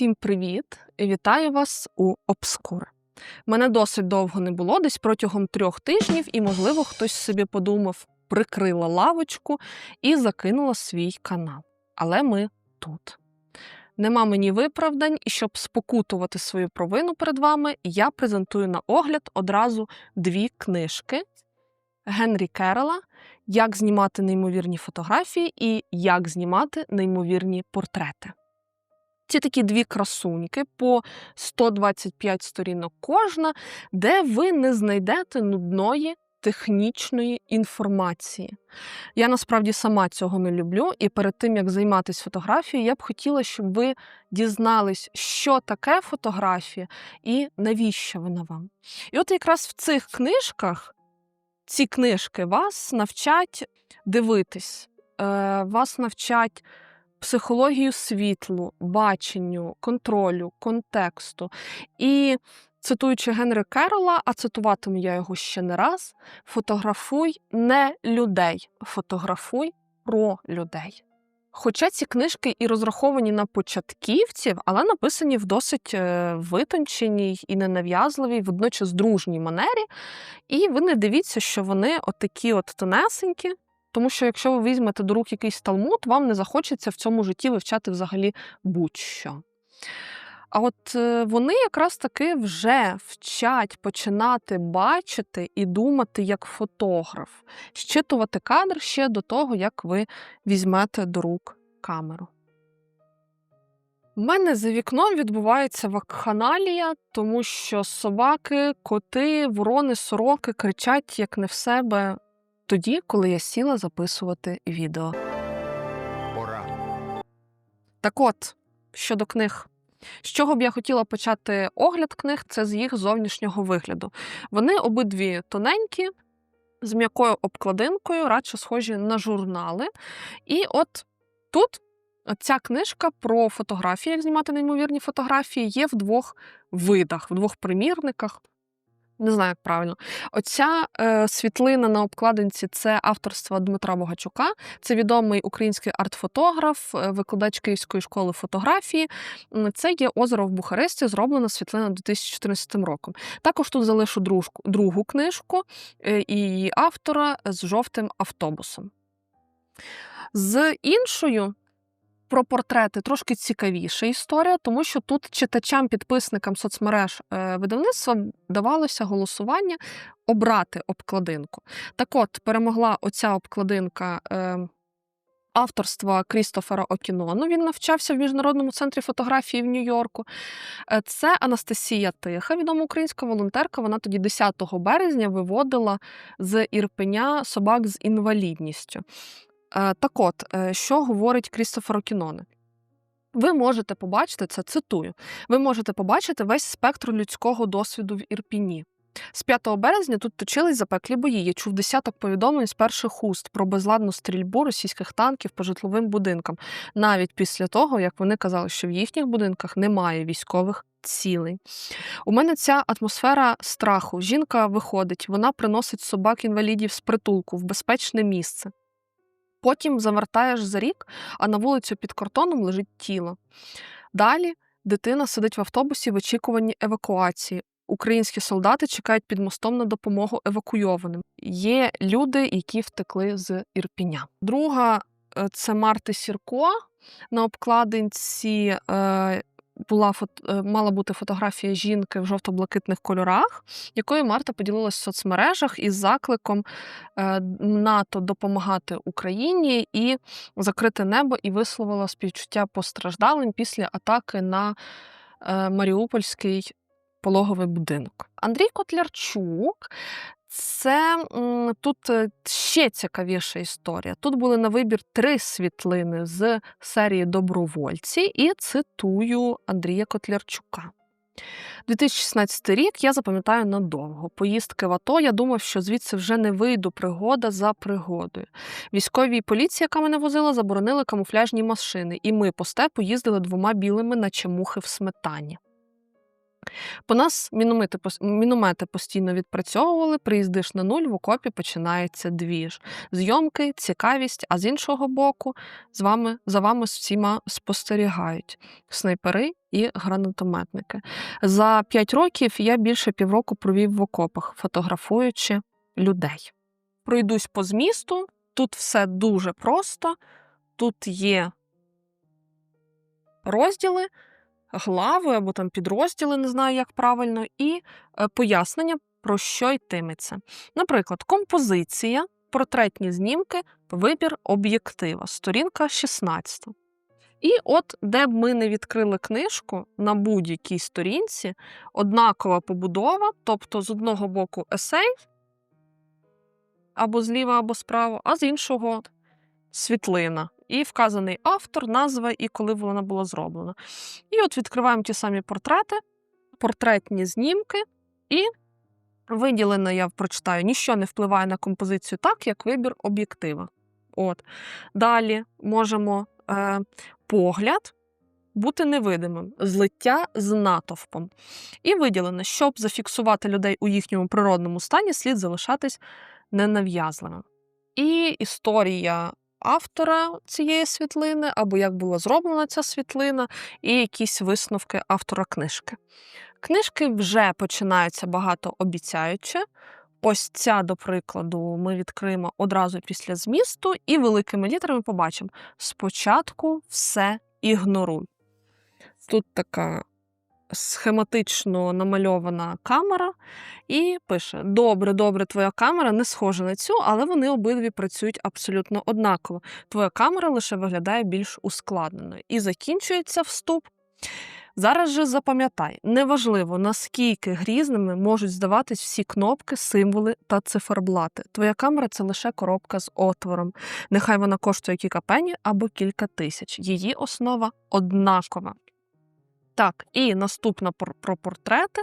Усім привіт! Вітаю вас у Обскур. Мене досить довго не було, десь протягом трьох тижнів, і, можливо, хтось собі подумав, прикрила лавочку і закинула свій канал. Але ми тут. Нема мені виправдань, і щоб спокутувати свою провину перед вами, я презентую на огляд одразу дві книжки Генрі Керрела Як знімати неймовірні фотографії і Як знімати неймовірні портрети. Ці такі дві красуньки по 125 сторінок кожна, де ви не знайдете нудної технічної інформації. Я насправді сама цього не люблю, і перед тим як займатися фотографією, я б хотіла, щоб ви дізнались, що таке фотографія і навіщо вона вам. І от якраз в цих книжках ці книжки вас навчать дивитись, е, вас навчать психологію світлу, баченню, контролю, контексту. І цитуючи Генри Керрола, а цитуватиму я його ще не раз: фотографуй не людей, фотографуй про людей. Хоча ці книжки і розраховані на початківців, але написані в досить е, витонченій і ненав'язливій, водночас дружній манері. І ви не дивіться, що вони отакі от тонесенькі, тому що якщо ви візьмете до рук якийсь талмуд, вам не захочеться в цьому житті вивчати взагалі будь-що. А от е, вони якраз таки вже вчать починати бачити і думати як фотограф, щитувати кадр ще до того, як ви візьмете до рук камеру. У мене за вікном відбувається вакханалія, тому що собаки, коти, ворони, сороки кричать як не в себе тоді, коли я сіла записувати відео. Пора. Так от, щодо книг. З чого б я хотіла почати огляд книг, це з їх зовнішнього вигляду. Вони обидві тоненькі, з м'якою обкладинкою, радше схожі на журнали. І от тут ця книжка про фотографії, як знімати неймовірні фотографії, є в двох видах, в двох примірниках. Не знаю, як правильно. Оця е, світлина на обкладинці це авторство Дмитра Богачука. Це відомий український арт-фотограф, е, викладач Київської школи фотографії. Це є озеро в Бухаресті, зроблена світлина 2014 роком. Також тут залишу дружку, другу книжку е, і її автора з жовтим автобусом. З іншою про портрети трошки цікавіша історія, тому що тут читачам-підписникам соцмереж е, видавництва давалося голосування обрати обкладинку. Так от, перемогла оця обкладинка. Е, Авторства Крістофера Окінону він навчався в міжнародному центрі фотографії в Нью-Йорку. Е, це Анастасія Тиха, відома українська волонтерка. Вона тоді 10 березня виводила з Ірпеня собак з інвалідністю. Е, так от, е, що говорить Крістофер Окіноне? Ви можете побачити це, цитую, ви можете побачити весь спектр людського досвіду в Ірпіні. З 5 березня тут точились запеклі бої. Я чув десяток повідомлень з перших уст про безладну стрільбу російських танків по житловим будинкам, навіть після того, як вони казали, що в їхніх будинках немає військових цілей. У мене ця атмосфера страху. Жінка виходить, вона приносить собак-інвалідів з притулку в безпечне місце. Потім завертаєш за рік, а на вулицю під картоном лежить тіло. Далі дитина сидить в автобусі в очікуванні евакуації. Українські солдати чекають під мостом на допомогу евакуйованим. Є люди, які втекли з Ірпіня. Друга е, це Марти Сірко. На обкладинці е, була фото, мала бути фотографія жінки в жовто-блакитних кольорах, якою Марта поділилась в соцмережах із закликом е, НАТО допомагати Україні і закрити небо, і висловила співчуття постраждалим після атаки на е, Маріупольський пологовий будинок. Андрій Котлярчук це тут е, ще цікавіша історія. Тут були на вибір три світлини з серії Добровольці, і цитую Андрія Котлярчука. 2016 рік я запам'ятаю надовго. Поїздки в АТО. Я думав, що звідси вже не вийду пригода за пригодою. Військові і поліція, яка мене возила, заборонили камуфляжні машини, і ми по степу їздили двома білими, наче мухи в сметані. По нас міномети, міномети постійно відпрацьовували, приїздиш на нуль, в окопі починається двіж. Зйомки, цікавість, а з іншого боку, з вами, за вами всіма спостерігають снайпери і гранатометники. За п'ять років я більше півроку провів в окопах, фотографуючи людей. Пройдусь по змісту. Тут все дуже просто. Тут є розділи, глави або там підрозділи, не знаю, як правильно, і е, пояснення, про що йтиметься. Наприклад, композиція, портретні знімки, вибір об'єктива, сторінка 16. І от, де б ми не відкрили книжку на будь-якій сторінці, однакова побудова, тобто з одного боку есей, або зліва, або справа, а з іншого світлина. І вказаний автор, назва і коли вона була зроблена. І от відкриваємо ті самі портрети, портретні знімки, і виділено, я прочитаю, ніщо не впливає на композицію так, як вибір об'єктива. От. Далі можемо е, погляд бути невидимим, злиття з натовпом. І виділено, щоб зафіксувати людей у їхньому природному стані, слід залишатись ненав'язливим. І історія автора цієї світлини, або як була зроблена ця світлина, і якісь висновки автора книжки. Книжки вже починаються багато обіцяюче. Ось ця, до прикладу, ми відкриємо одразу після змісту, і великими літерами побачимо: спочатку все ігноруй. Тут така схематично намальована камера, і пише: Добре, добре, твоя камера не схожа на цю, але вони обидві працюють абсолютно однаково. Твоя камера лише виглядає більш ускладненою. І закінчується вступ. Зараз же запам'ятай, неважливо, наскільки грізними можуть здаватись всі кнопки, символи та циферблати. Твоя камера це лише коробка з отвором. Нехай вона коштує кілька пені або кілька тисяч. Її основа однакова. Так, і наступна про портрети.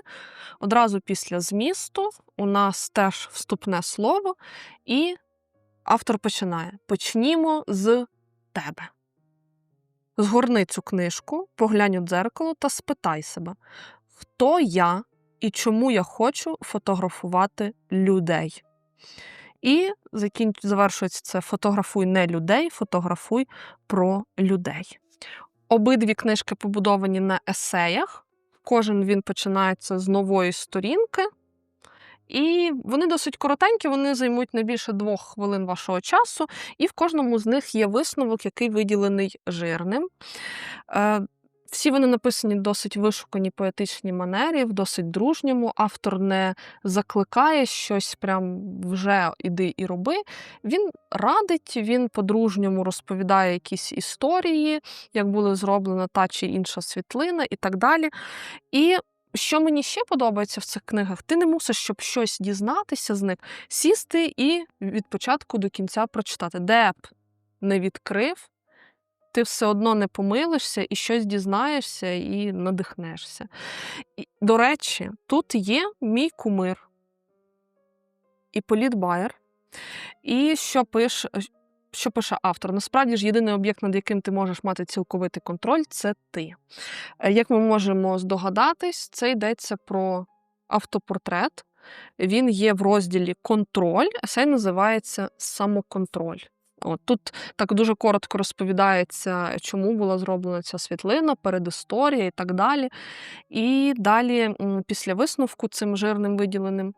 Одразу після змісту у нас теж вступне слово, і автор починає: Почнімо з тебе. Згорни цю книжку, поглянь у дзеркало та спитай себе, хто я і чому я хочу фотографувати людей. І закінч... завершується це фотографуй не людей, фотографуй про людей. Обидві книжки побудовані на есеях. Кожен він починається з нової сторінки. І вони досить коротенькі, вони займуть не більше двох хвилин вашого часу, і в кожному з них є висновок, який виділений жирним. Всі вони написані в досить вишуканій поетичній манері, в досить дружньому. Автор не закликає щось прям вже іди і роби. Він радить, він по-дружньому розповідає якісь історії, як була зроблена та чи інша світлина і так далі. І що мені ще подобається в цих книгах, ти не мусиш, щоб щось дізнатися з них, сісти і від початку до кінця прочитати. Де б не відкрив, ти все одно не помилишся і щось дізнаєшся і надихнешся. І, до речі, тут є мій кумир Іполіт Байер. І що пише, що пише автор? Насправді ж єдиний об'єкт, над яким ти можеш мати цілковитий контроль, це ти. Е, Як ми можемо здогадатись, це йдеться про автопортрет. Він є в розділі контроль, есей називається самоконтроль. От тут так дуже коротко розповідається, чому була зроблена ця світлина, передісторія і так далі. І далі, після висновку цим жирним виділеним,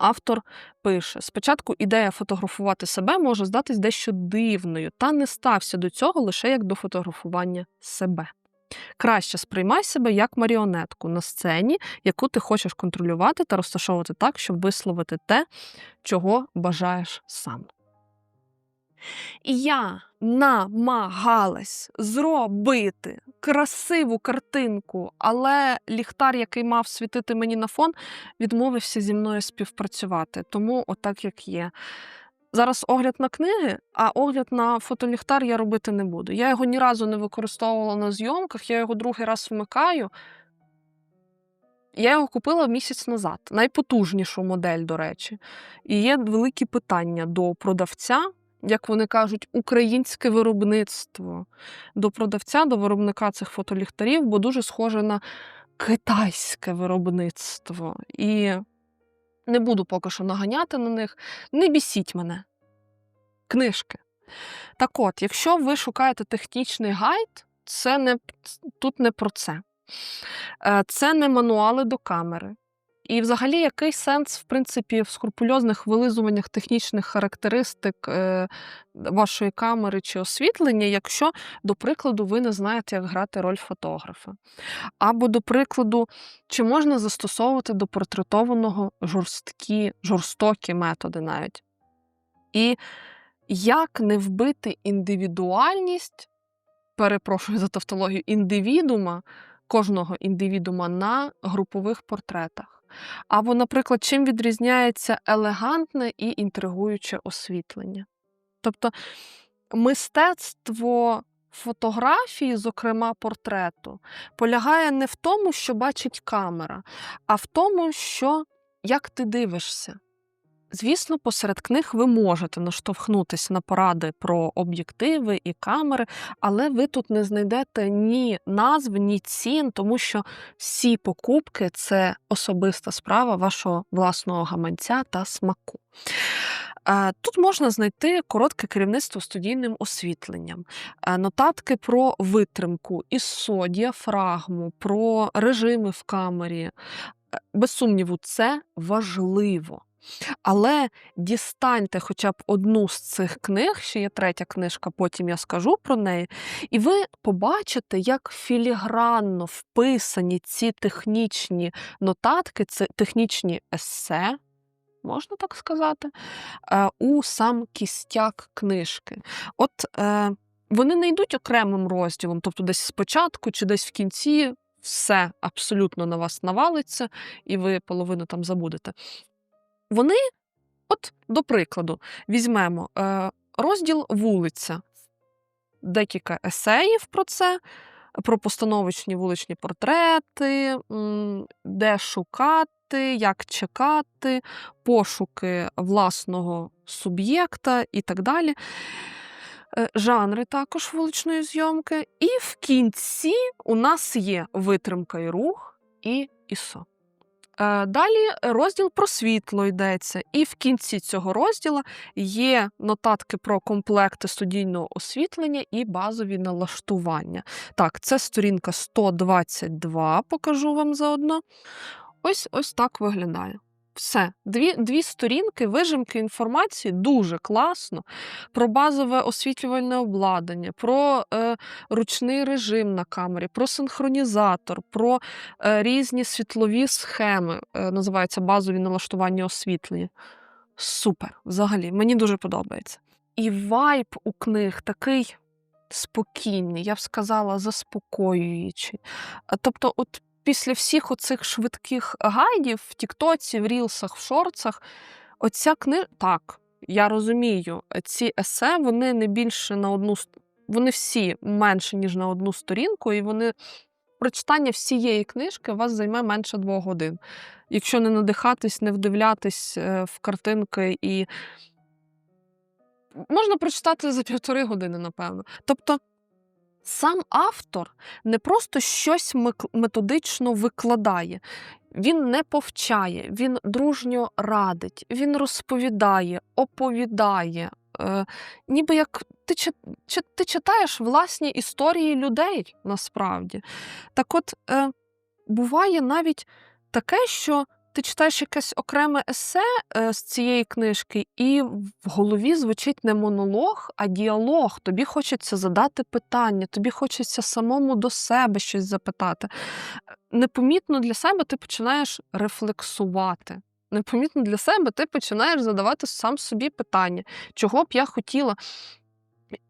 автор пише: спочатку ідея фотографувати себе може здатись дещо дивною, та не стався до цього лише як до фотографування себе. Краще сприймай себе як маріонетку на сцені, яку ти хочеш контролювати та розташовувати так, щоб висловити те, чого бажаєш сам. І я намагалась зробити красиву картинку, але ліхтар, який мав світити мені на фон, відмовився зі мною співпрацювати. Тому отак як є. Зараз огляд на книги, а огляд на фотоліхтар я робити не буду. Я його ні разу не використовувала на зйомках, я його другий раз вмикаю. Я його купила місяць назад, найпотужнішу модель, до речі. І є великі питання до продавця, як вони кажуть, українське виробництво до продавця, до виробника цих фотоліхтарів, бо дуже схоже на китайське виробництво. І не буду поки що наганяти на них. Не бісіть мене. Книжки. Так от, якщо ви шукаєте технічний гайд, це не, тут не про це. Е, Це не мануали до камери. І взагалі, який сенс, в принципі, в скрупульозних вилизуваннях технічних характеристик е, вашої камери чи освітлення, якщо, до прикладу, ви не знаєте, як грати роль фотографа. Або, до прикладу, чи можна застосовувати до портретованого жорсткі, жорстокі методи навіть. І як не вбити індивідуальність, перепрошую за тавтологію, індивідума, кожного індивідума на групових портретах. Або, наприклад, чим відрізняється елегантне і інтригуюче освітлення. Тобто мистецтво фотографії, зокрема портрету, полягає не в тому, що бачить камера, а в тому, що як ти дивишся. Звісно, посеред книг ви можете наштовхнутися на поради про об'єктиви і камери, але ви тут не знайдете ні назв, ні цін, тому що всі покупки це особиста справа вашого власного гаманця та смаку. Е, Тут можна знайти коротке керівництво студійним освітленням, е, нотатки про витримку, ISO, діафрагму, про режими в камері. Е, Без сумніву, це важливо. Але дістаньте хоча б одну з цих книг, ще є третя книжка, потім я скажу про неї, і ви побачите, як філігранно вписані ці технічні нотатки, це технічні есе, можна так сказати, е, у сам кістяк книжки. От е, вони не йдуть окремим розділом, тобто десь спочатку чи десь в кінці все абсолютно на вас навалиться, і ви половину там забудете. Вони, от, до прикладу, візьмемо е, розділ вулиця, декілька есеїв про це, про постановочні вуличні портрети, де шукати, як чекати, пошуки власного суб'єкта і так далі. Е, Жанри також вуличної зйомки. І в кінці у нас є витримка і рух і ІСО. Е, Далі розділ про світло йдеться, і в кінці цього розділу є нотатки про комплекти студійного освітлення і базові налаштування. Так, це сторінка 122, покажу вам заодно. Ось ось так виглядає. Все, дві, дві сторінки, вижимки інформації дуже класно про базове освітлювальне обладнання, про е, ручний режим на камері, про синхронізатор, про е, різні світлові схеми, е, називаються базові налаштування освітлення. Супер, взагалі, мені дуже подобається. І вайб у книг такий спокійний, я б сказала, заспокоюючий. Е, Тобто, от після всіх оцих швидких гайдів в Тіктоці, в Рілсах, в шорцах, оця книга. Так, я розумію, ці есе вони не більше на одну вони всі менше, ніж на одну сторінку, і вони прочитання всієї книжки вас займе менше двох годин. Якщо не надихатись, не вдивлятись е, в картинки і. Можна прочитати за півтори години, напевно. Тобто, сам автор не просто щось методично викладає, він не повчає, він дружньо радить, він розповідає, оповідає. Е, ніби як ти, чи, ти читаєш власні історії людей насправді. Так от, е, буває навіть таке, що ти читаєш якесь окреме есе е, з цієї книжки, і в голові звучить не монолог, а діалог. Тобі хочеться задати питання, тобі хочеться самому до себе щось запитати. Е, Непомітно для себе ти починаєш рефлексувати. Непомітно для себе ти починаєш задавати сам собі питання, чого б я хотіла.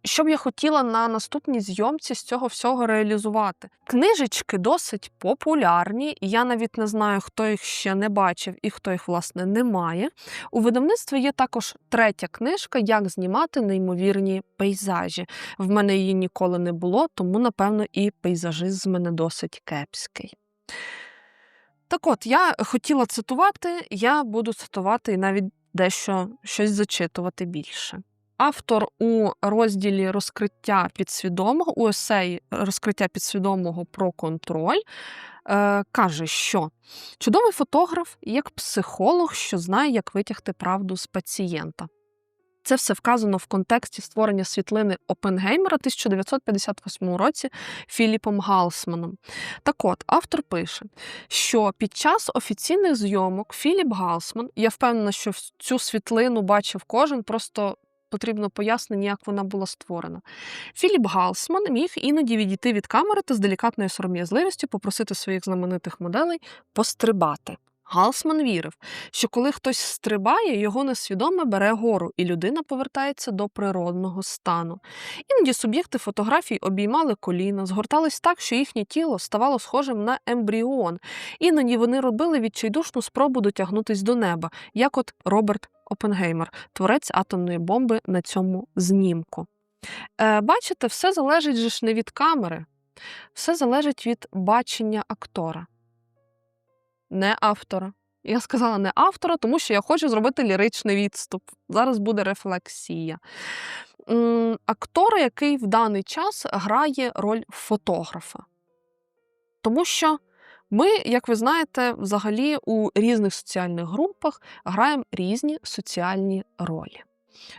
Що б я хотіла на наступній зйомці з цього всього реалізувати? Книжечки досить популярні, я навіть не знаю, хто їх ще не бачив і хто їх, власне, не має. У видавництві є також третя книжка Як знімати неймовірні пейзажі. В мене її ніколи не було, тому, напевно, і пейзажизм в мене досить кепський. Так от, я хотіла цитувати, я буду цитувати і навіть дещо щось зачитувати більше. Автор у розділі розкриття підсвідомого, у есеї розкриття підсвідомого про контроль е, каже, що чудовий фотограф як психолог, що знає, як витягти правду з пацієнта. Це все вказано в контексті створення світлини Опенгеймера 1958 році Філіпом Галсманом. Так от, автор пише, що під час офіційних зйомок Філіп Галсман, я впевнена, що цю світлину бачив кожен, просто потрібно пояснення, як вона була створена. Філіп Галсман міг іноді відійти від камери та з делікатною сором'язливістю попросити своїх знаменитих моделей пострибати. Галсман вірив, що коли хтось стрибає, його несвідоме бере гору, і людина повертається до природного стану. Іноді суб'єкти фотографій обіймали коліна, згортались так, що їхнє тіло ставало схожим на ембріон. Іноді вони робили відчайдушну спробу дотягнутись до неба, як от Роберт Опенгеймер, творець атомної бомби на цьому знімку. Е, бачите, все залежить же ж не від камери, все залежить від бачення актора, не автора. Я сказала не автора, тому що я хочу зробити ліричний відступ. Зараз буде рефлексія. М, Актора, який в даний час грає роль фотографа. Тому що ми, як ви знаєте, взагалі у різних соціальних групах граємо різні соціальні ролі.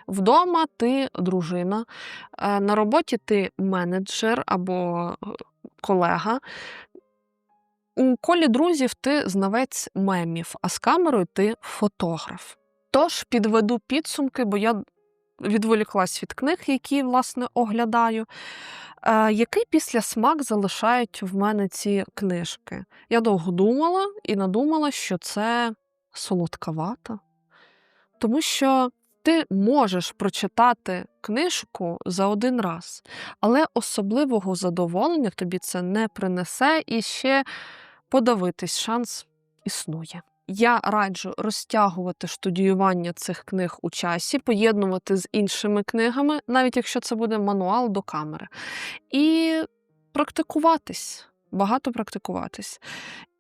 Вдома ти дружина, е, на роботі ти менеджер або е, колега. У колі друзів ти знавець мемів, а з камерою ти фотограф. Тож підведу підсумки, бо я відволіклась від книг, які, власне, оглядаю. Е, який після смак залишають в мене ці книжки? Я довго думала і надумала, що це солодкавата. Тому що ти можеш прочитати книжку за один раз, але особливого задоволення тобі це не принесе і ще подавитись шанс існує. Я раджу розтягувати штудіювання цих книг у часі, поєднувати з іншими книгами, навіть якщо це буде мануал до камери, і практикуватись, багато практикуватись.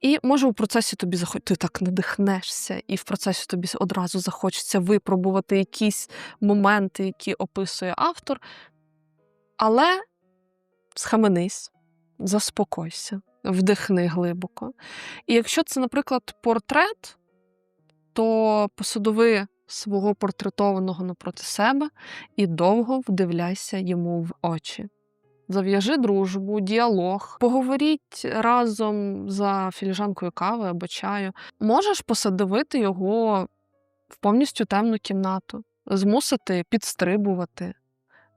І може у процесі тобі захоч... ти так надихнешся, і в процесі тобі одразу захочеться випробувати якісь моменти, які описує автор. Але схаменись, заспокойся, вдихни глибоко. І якщо це, наприклад, портрет, то посадови свого портретованого напроти себе і довго вдивляйся йому в очі. Зав'яжи дружбу, діалог, поговоріть разом за філіжанкою кави або чаю. Можеш посадовити його в повністю темну кімнату, змусити підстрибувати,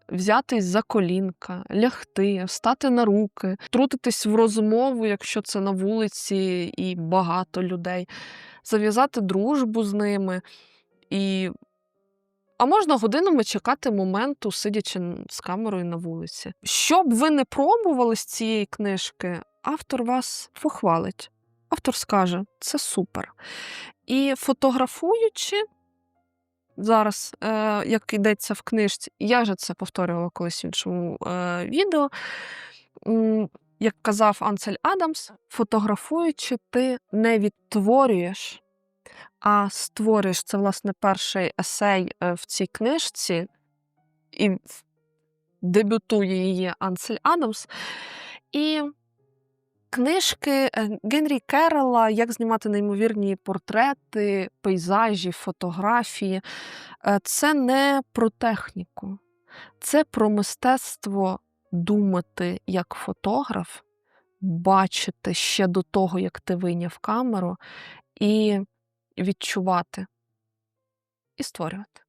взятись за колінка, лягти, встати на руки, втрутитись в розмову, якщо це на вулиці і багато людей, зав'язати дружбу з ними. І... А можна годинами чекати моменту, сидячи з камерою на вулиці. Що б ви не пробували з цієї книжки, автор вас похвалить. Автор скаже, це супер. І фотографуючи, зараз, е, як йдеться в книжці, я же це повторювала колись в іншому е, відео. Як казав Ансель Адамс, фотографуючи, ти не відтворюєш, а створюєш. Це, власне, перший есей е, в цій книжці, і дебютує її Ансель Адамс. І книжки е, Генрі Керрела Як знімати неймовірні портрети, пейзажі, фотографії. Е, Це не про техніку, це про мистецтво думати як фотограф, бачити ще до того, як ти вийняв камеру, і відчувати, і створювати.